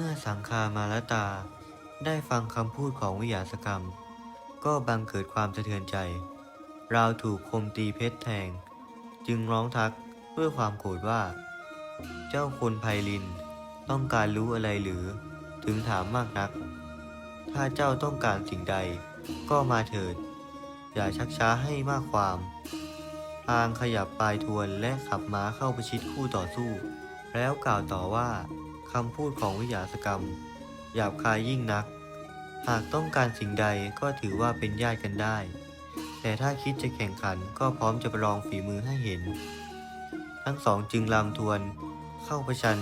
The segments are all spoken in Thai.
เมื่อสังคามาลตา ได้ฟังคำพูดของวิยาสกรรม ก็บังเกิดความสะเทือนใจ ราวถูกคมตีเพชรแทง จึงร้องทักด้วยความโกรธว่า เจ้าคนไพลินต้องการรู้อะไรหรือถึงถามมากนัก ถ้าเจ้าต้องการสิ่งใดก็มาเถิด อย่าชักช้าให้มากความพลางขยับปลายทวนและขับม้าเข้าประชิดคู่ต่อสู้ แล้วกล่าวต่อว่า คำพูดของวิยาสกรรม หยาบคายยิ่งนัก หากต้องการสิ่งใดก็ถือว่าเป็นญาติกันได้ แต่ถ้าคิดจะแข่งขันก็พร้อมจะประลองฝีมือให้เห็น ทั้งสองจึงลำทวน เข้าประชัน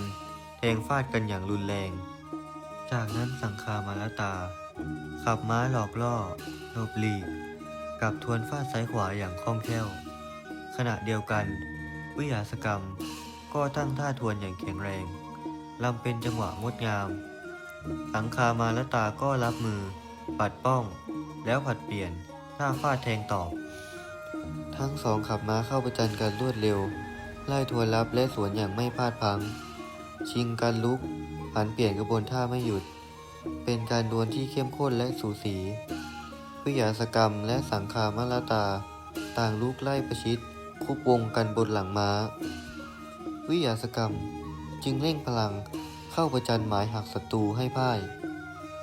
แทงฟาดกันอย่างรุนแรง จากนั้นสังคามาลตา ขับม้าหลอกล่อหลบหลีกกับทวนฟาดซ้ายขวาอย่างคล่องแคล่ว ขณะเดียวกัน วิยาสกรรมก็ตั้งท่าทวนอย่างแข็งแรง ลำเป็นจังหวะงดงาม สังคามาลตาก็รับมือ ปัดป้อง แล้วผัดเปลี่ยนท่าฟาดแทงตอบ ทั้งสองขับม้าเข้าประจันกันรวดเร็ว ไล่ทวนรับและสวนอย่างไม่พลาดพัง ชิงกันลุกผันเปลี่ยนกระบวนท่าไม่หยุด เป็นการดวลที่เข้มข้นและสูสีวิยาสกรรมและสังคามาลตา ต่างลุกไล่ประชิด คุบวงกันบนหลังม้า วิยาสกรรม จึงเร่งพลังเข้าประจันหมายหักศัตรูให้พ่าย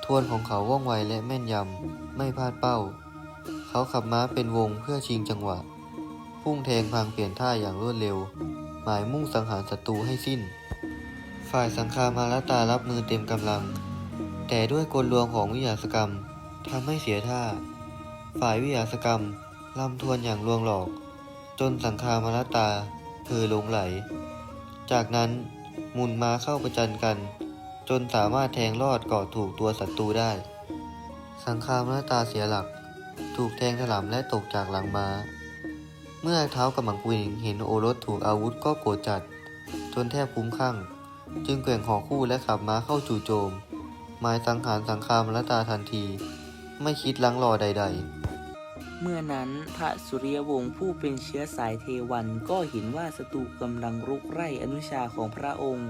ทวนของเขาว่องไวและแม่นยำ ไม่พลาดเป้า เขาขับม้าเป็นวงเพื่อชิงจังหวะ พุ่งแทงพลางเปลี่ยนท่าอย่างรวดเร็ว หมายมุ่งสังหารศัตรูให้สิ้น ฝ่ายสังคามาลตารับมือเต็มกำลัง แต่ด้วยกลลวงของวิยาสกรรมทำให้เสียท่า ฝ่ายวิยาสกรรมลำทวนอย่างลวงหลอก จนสังคามาลตาเพอลงไหล จากนั้น มุนมาเข้าประจันกัน จนสามารถแทงลอดก่อถูกตัวศัตรูได้ สังคามลตาเสียหลัก ถูกแทงถลำและตกจากหลังม้า เมื่อเท้ากำมังกุยเห็นโอรสถูกอาวุธก็โกรธจัด จนแทบคุ้มข้างจึงแกว่งหอคู่และขับม้าเข้าจู่โจมหมายสังหารสังคามละตาทันที ไม่คิดลังรอใด ๆ เมื่อนั้นพระสุริยวงศ์ผู้เป็นเชื้อสายเทวันก็เห็นว่าศัตรูกำลังรุกไล่อนุชาของพระองค์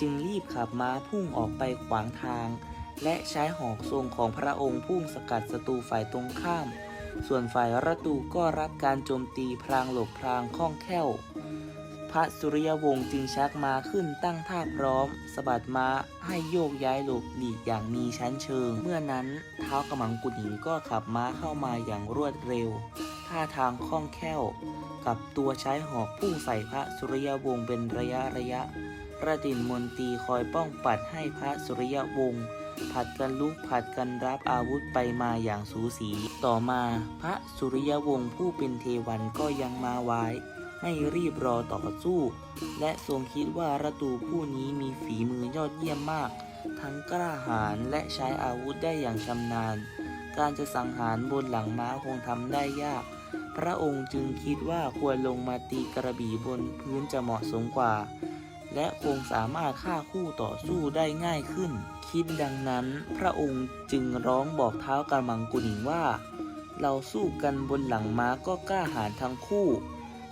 จึงรีบขับม้าพุ่งออกไปขวางทาง และใช้หอกทรงของพระองค์พุ่งสกัดศัตรูฝ่ายตรงข้าม ส่วนฝ่ายรัตูก็รับการโจมตีพรางหลบพรางคล่องแคล่ว พระสุริยวงศ์จึงชักมาขึ้นตั้งท่าพร้อมสะบัดม้าให้โยกย้ายหลบหลีกอย่างมีชั้นเชิง เมื่อนั้นเท้ากำมังกุฎหญิงก็ขับม้าเข้ามาอย่างรวดเร็ว ท่าทางคล่องแคล่ว กับตัวใช้หอกพุ่งใส่พระสุริยวงศ์เป็นระยะระยะระดินมนตีคอยป้องปัดให้พระสุริยวงศ์ผัดกันลุกผัดกันรับอาวุธไปมาอย่างสูสี ต่อมาพระสุริยวงศ์ผู้เป็นเทวันก็ยังมาไว้ ไม่รีบรอต่อสู้ และทรงคิดว่าระตูผู้นี้มีฝีมือยอดเยี่ยมมาก ทั้งกล้าหาญและใช้อาวุธได้อย่างชำนาญ การจะสังหารบนหลังม้าคงทำได้ยาก พระองค์จึงคิดว่าควรลงมาตีกระบี่บนพื้นจะเหมาะสมกว่า และคงสามารถฆ่าคู่ต่อสู้ได้ง่ายขึ้น คิดดังนั้น พระองค์จึงร้องบอกเท้ากระมังกุฎหญิงว่า เราสู้กันบนหลังม้าก็กล้าหาญทั้งคู่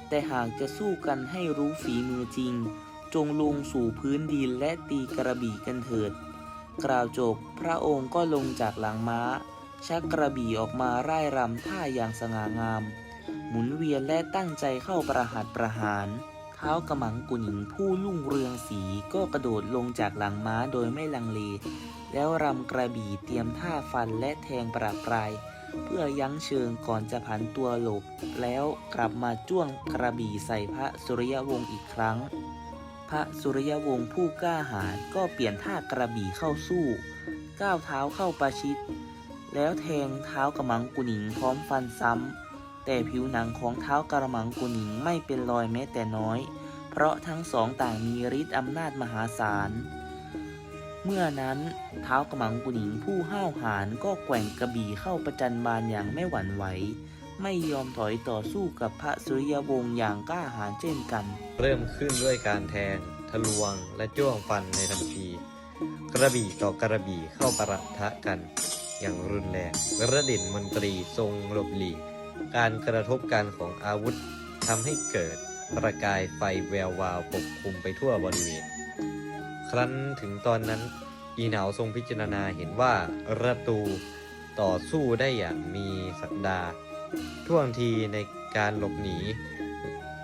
แต่หากจะสู้กันให้รู้ฝีมือจริง จงลงสู่พื้นดินและตีกระบี่กันเถิด กล่าวจบพระองค์ก็ลงจากหลังม้า ชักกระบี่ออกมาร่ายรำท่าอย่างสง่างาม หมุนเวียนและตั้งใจเข้าประหัตประหาร เท้ากระหมังกุญิงผู้ลุ่งเรืองสีก็กระโดดลงจากหลังม้าโดยไม่ลังเล แล้วรำกระบี่เตรียมท่าฟันและแทงประปราย เพื่อยั้งเชิงก่อนจะผันตัวหลบ แล้วกลับมาจ้วงกระบี่ใส่พระสุริยวงศ์อีกครั้ง พระสุริยวงศ์ผู้กล้าหาญก็เปลี่ยนท่ากระบี่เข้าสู้ ก้าวเท้าเข้าประชิด แล้วแทงเท้ากระมังกุนิงพร้อมฟันซ้ำ แต่ผิวหนังของเท้ากระมังกุนิงไม่เป็นรอยแม้แต่น้อย เพราะทั้งสองต่างมีฤทธิ์อำนาจมหาศาล เมื่อนั้นเท้ากระมังกุนิงผู้ห้าวหาญก็แกว่งกระบี่เข้าประจันบานอย่างไม่หวั่นไหว ไม่ยอมถอยต่อสู้กับพระสุริยวงศ์อย่างกล้าหาญเช่นกัน เริ่มขึ้นด้วยการแทง ทะลวงและจ้วงฟันในทันที กระบี่ต่อกระบี่เข้าประทะกัน อย่างรุนแรงกระดินมนตรีทรงหลบหลีก การกระทบกันของอาวุธทำให้เกิดประกายไฟแวววาวปกคลุมไปทั่วบริเวณ ครั้นถึงตอนนั้น อีเหนาทรงพิจารณาเห็นว่าระตูต่อสู้ได้อย่างมีศักดาท่วงทีในการหลบหนี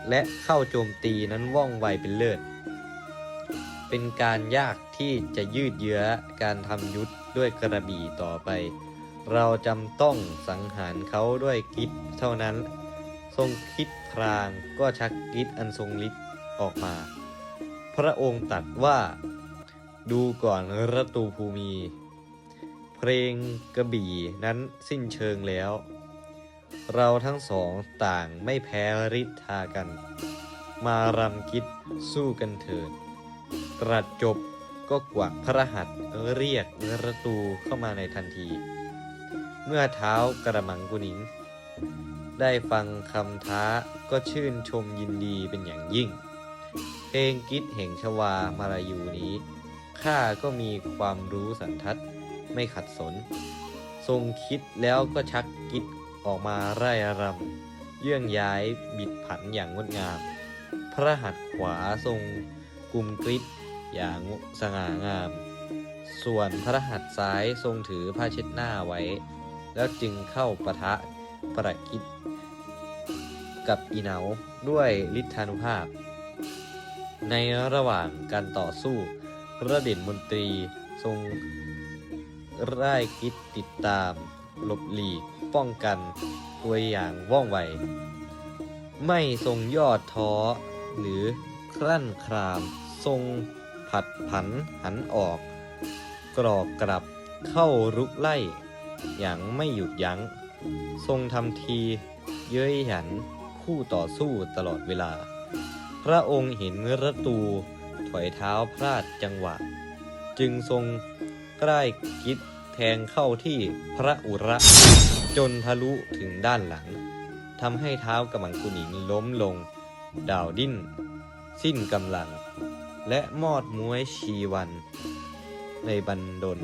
และเข้าโจมตีนั้นว่องไวเป็นเลิศ เป็นการยากที่จะยืดเยื้อการทำยุทธด้วยกระบี่ต่อไป เราจำต้องสังหารเขาด้วยกิจเท่านั้น ทรงคิดพรางก็ชักกิจอันทรงฤทธิ์ออกมา พระองค์ตัดว่า ดูก่อนระตูภูมิเพลงกระบี่นั้นสิ้นเชิงแล้ว เราทั้งสองต่างไม่แพ้ฤทธากัน มารำกิจสู้กันเถิด ตรัสจบก็กวักพระหัตถ์เรียกระตูเข้ามาในทันที เมื่อเท้ากระมังกุนิง ได้ฟังคำท้าก็ชื่นชมยินดีเป็นอย่างยิ่ง เพลงกิจแห่งชวามาลายูนี้ ข้าก็มีความรู้สันทัดไม่ขัดสน ทรงคิดแล้วก็ชักกิจออกมาไร่รำเยื่องย้ายบิดผันอย่างงดงาม พระหัตถ์ขวาทรงกุมกริชอย่างสง่างาม ส่วนพระหัตถ์ซ้ายทรงถือผ้าเช็ดหน้าไว้ แล้วจึงเข้าปะทะประกิจกับอีเหนาด้วยฤทธานุภาพ ในระหว่างการต่อสู้ ระเด่นมนตรีทรงร่ายกิจติดตาม หลบหลีก ป้องกัน ตัวอย่างว่องไว ไม่ทรงยอดท้อ หรือคลั่นคราม ทรงผัดผันหันออก กรอกกลับเข้ารุกไล่ อย่างไม่หยุดยัง้ง ทรงทำที เย้ยหยันคู่ต่อสู้ตลอดเวลา พระองค์เห็นระตู ถอยเท้าพลาดจังหวะ จึงทรงใกล้กิดแทงเข้าที่พระอุระ จนทะลุถึงด้านหลังทำให้เท้ากำมังกุนิงล้มลง ดาวดิ้น สิ้นกำลัง และมอดม้วยชีวัน ในบันดล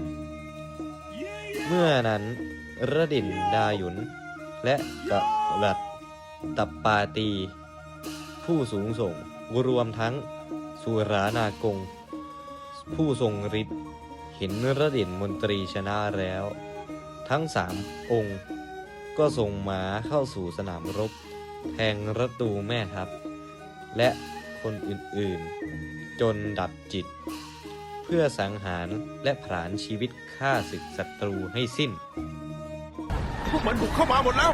เมื่อนั้นระดินดาหยุน และกะรัดตับปาตี ผู้สูงส่งรวมทั้ง สุรานากง ผู้ทรงฤทธิ์เห็นระดินมนตรีชนะแล้ว ทั้งสามองค์ ก็ส่งม้าเข้าสู่สนามรบ แทงระตูแม่ทัพ และคนอื่นๆ จนดับจิต เพื่อสังหารและผลาญชีวิตฆ่าศึกศัตรูให้สิ้น พวกมันบุกเข้ามาหมดแล้ว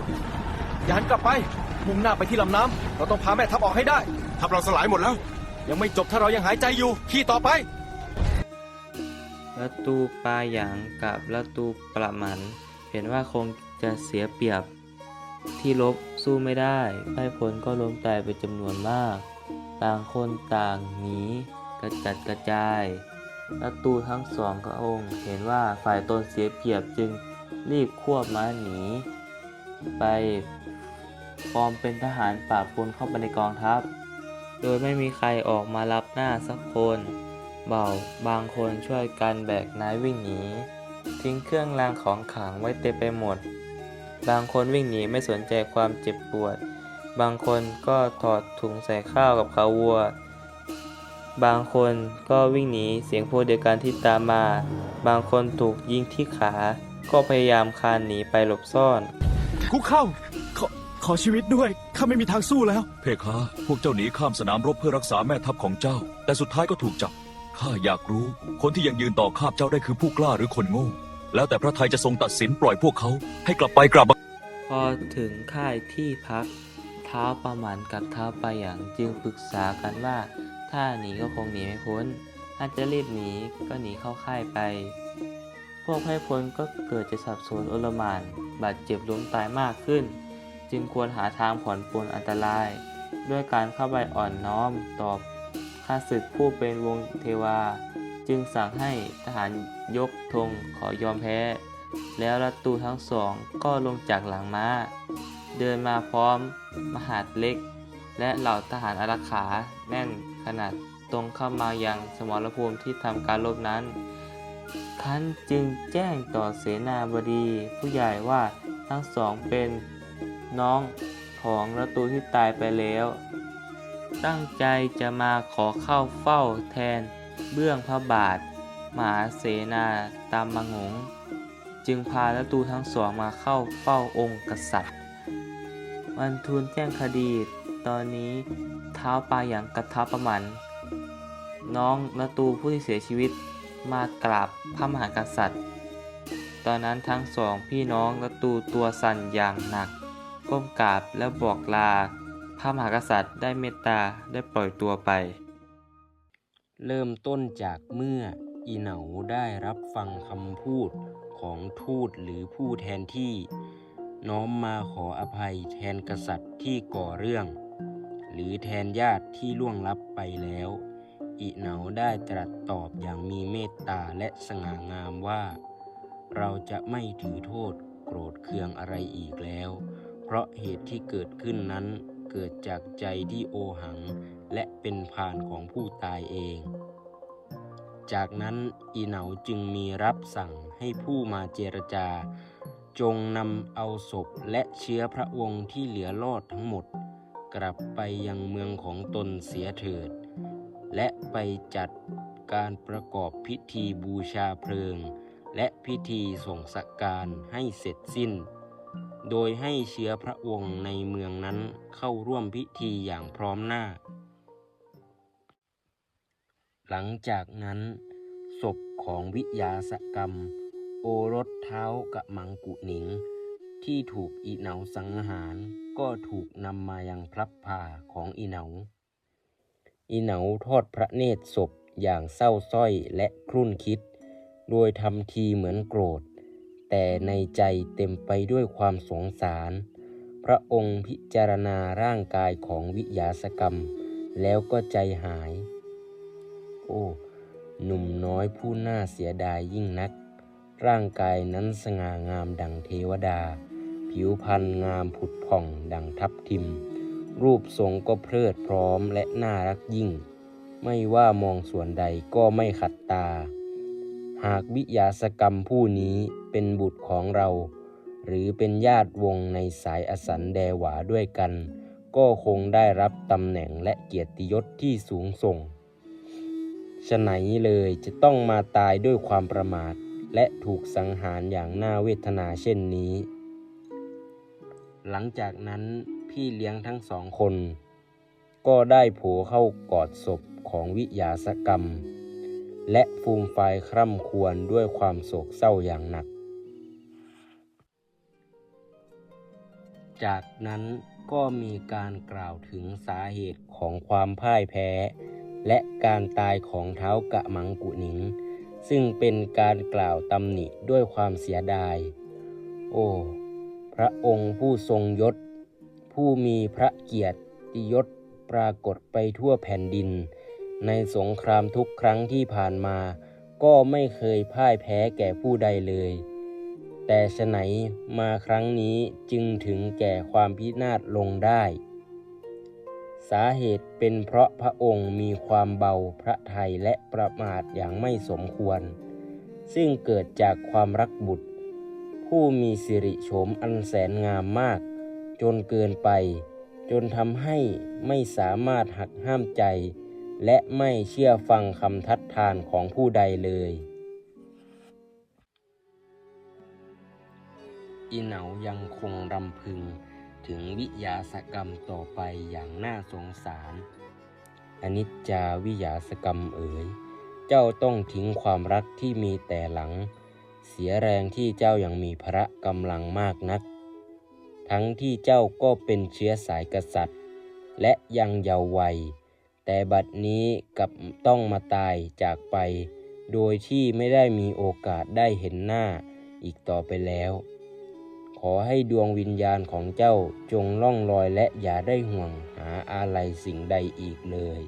ยานกลับไป มุ่งหน้าไปที่ลำน้ำ เราต้องพาแม่ทัพออกให้ได้ ทัพเราสลายหมดแล้ว ยังไม่จบถ้าเรายังหายใจอยู่ ขี่ต่อไป ประตูปาหยางกับประตูประมัน เห็นว่าคงจะเสียเปรียบ ที่ลบสู้ไม่ได้พ่ายพลก็ล้มตายเป็นจำนวนมาก ต่างคนต่างหนีกระจัดกระจายประตูทั้งสองพระองค์เห็นว่าฝ่ายตนเสียเปรียบจึงรีบควบม้าหนี ไปปลอมเป็นทหารปราบปนเข้าไปในกองทัพ โดยไม่มีใครออกมารับหน้าสักคน เบาบางคนช่วยกันแบกนายวิ่งหนี ทิ้งเครื่องรางของขลังไว้เต็มไปหมด บางคนวิ่งหนีไม่สนใจความเจ็บปวด บางคนก็ถอดถุงใส่ข้าวกับข้าววัว บางคนก็วิ่งหนีเสียงพูดเดียวกันที่ตามมา บางคนถูกยิงที่ขา ก็พยายามคลานหนีไปหลบซ่อนคุกเข้า ขอขอชีวิตด้วย ข้าไม่มีทางสู้แล้ว เพคะพวกเจ้าหนีข้ามสนามรบเพื่อรักษาแม่ทัพของเจ้า แต่สุดท้ายก็ถูกจับ ข้าอยากรู้ คนที่ยังยืนต่อข้าบเจ้าได้คือผู้กล้าหรือคนโง่ แล้วแต่พระไทยจะทรงตัดสินปล่อยพวกเขา ให้กลับไปกลับมาพอถึงค่ายที่พัก เท้าประหมันกับเท้าปาหยางจึงปรึกษากันว่า ถ้าหนีก็คงหนีไม่พ้น ถ้าจะรีบหนีก็หนีเข้าค่ายไป พวกไพร่พลก็เกิดจะสับสนโอลหมานบาดเจ็บล้มตายมากขึ้น จึงควรหาทางผ่อนปลนอันตราย ด้วยการเข้าไปอ่อนน้อมตอบข้าศึกผู้เป็นวงเทวา จึงสั่งให้ทหารยกธงขอยอมแพ้ แล้วรัตูทั้งสองก็ลงจากหลังม้า เดินมาพร้อมมหาดเล็ก และเหล่าทหารอารักขาแน่นขนาดตรงเข้ามายังสมรภูมิที่ทำการรบนั้นคันจึงแจ้งต่อเสนาบดีผู้ใหญ่ว่าทั้งสองเป็น น้องของรัตตูที่ตายไปแล้ว ตั้งใจจะมาขอเข้าเฝ้าแทนเบื้องพระบาทมหาเสนาตามมางงจึงพาละตูทั้งสองมาเข้าเฝ้าองค์กษัตริย์วันทูลแจ้งคดีตอนนี้เท้าปลาอย่างกระทับประมัน น้องละตูผู้ที่เสียชีวิตมากราบพระมหากษัตริย์ ตอนนั้นทั้งสองพี่น้องละตูตัวสั่นอย่างหนัก ก้มกราบและบอกลา พระมหากษัตริย์ได้เมตตาได้ปล่อยตัวไป เริ่มต้นจากเมื่ออีเหนาได้รับฟังคำพูดของทูตหรือผู้แทนที่ น้อมมาขออภัยแทนกษัตริย์ที่ก่อเรื่อง หรือแทนญาติที่ล่วงลับไปแล้วอีเหนาได้ตรัสตอบอย่างมีเมตตาและสง่างามว่า เราจะไม่ถือโทษโกรธเคืองอะไรอีกแล้ว เพราะเหตุที่เกิดขึ้นนั้นเกิดจากใจที่โอหัง และเป็นพานของผู้ตายเอง จากนั้นอีเหนาจึงมีรับสั่งให้ผู้มาเจรจา จงนำเอาศพและเชื้อพระวงศ์ที่เหลือรอดทั้งหมด กลับไปยังเมืองของตนเสียเถิด และไปจัดการประกอบพิธีบูชาเพลิง และพิธีส่งสักการให้เสร็จสิ้น โดยให้เชื้อพระวงศ์ในเมืองนั้นเข้าร่วมพิธีอย่างพร้อมหน้า หลังจากนั้น ศพของวิยาสกรรม โอรสเท้ากะมังกุหนิง ที่ถูกอีเหนาสังหารก็ถูกนำมายังพลับพาของอีเหนา อีเหนาทอดพระเนตรศพอย่างเศร้าสร้อยและครุ่นคิด โดยทำทีเหมือนโกรธ แต่ในใจเต็มไปด้วยความสงสาร พระองค์พิจารณาร่างกายของวิยาสกรรม แล้วก็ใจหาย โอ้หนุ่มน้อยผู้น่าเสียดายยิ่งนัก ร่างกายนั้นสง่างามดังเทวดา ผิวพรรณงามผุดผ่องดังทับทิม รูปทรงก็เพลิดพร้อมและน่ารักยิ่ง ไม่ว่ามองส่วนใดก็ไม่ขัดตา หากวิยาสกรรมผู้นี้เป็นบุตรของเรา หรือเป็นญาติวงในสายอสันแดหวาด้วยกัน ก็คงได้รับตำแหน่งและเกียรติยศที่สูงส่งฉะไหนเลยจะต้องมาตายด้วยความประมาท และถูกสังหารอย่างน่าเวทนาเช่นนี้ หลังจากนั้นพี่เลี้ยงทั้งสองคน ก็ได้โผเข้ากอดศพของวิยาสกรรม และฟูมไฟคร่ำควรด้วยความโศกเศร้าอย่างหนัก จากนั้นก็มีการกล่าวถึงสาเหตุของความพ่ายแพ้ และการตายของเท้ากะมังกุหนิง ซึ่งเป็นการกล่าวตำหนิด้วยความเสียดาย โอ้ พระองค์ผู้ทรงยศ ผู้มีพระเกียรติยศปรากฏไปทั่วแผ่นดิน ในสงครามทุกครั้งที่ผ่านมา ก็ไม่เคยพ่ายแพ้แก่ผู้ใดเลย แต่ฉไหนมาครั้งนี้จึงถึงแก่ความพินาศลงได้ สาเหตุเป็นเพราะพระองค์มีความเบาพระทัยและประมาทอย่างไม่สมควร ซึ่งเกิดจากความรักบุตร ผู้มีสิริโฉมอันแสนงามมาก จนเกินไป จนทำให้ไม่สามารถหักห้ามใจ และไม่เชื่อฟังคำทัดทานของผู้ใดเลย อีเหนายังคงรำพึงถึงวิยาสกรรมต่อไปอย่างน่าสงสาร อนิจจาวิยาสกรรมเอ๋ย เจ้าต้องทิ้งความรักที่มีแต่หลัง เสียแรงที่เจ้ายัางมีพระกำลังมากนัก ทั้งที่เจ้าก็เป็นเชื้อสายกษัตริย์ และยังเยาว์วัย แต่บัดนี้กลับต้องมาตายจากไป โดยที่ไม่ได้มีโอกาสได้เห็นหน้าอีกต่อไปแล้ว ขอให้ดวงวิญญาณของเจ้าจงล่องลอยและอย่าได้ห่วงหาอะไรสิ่งใดอีกเลย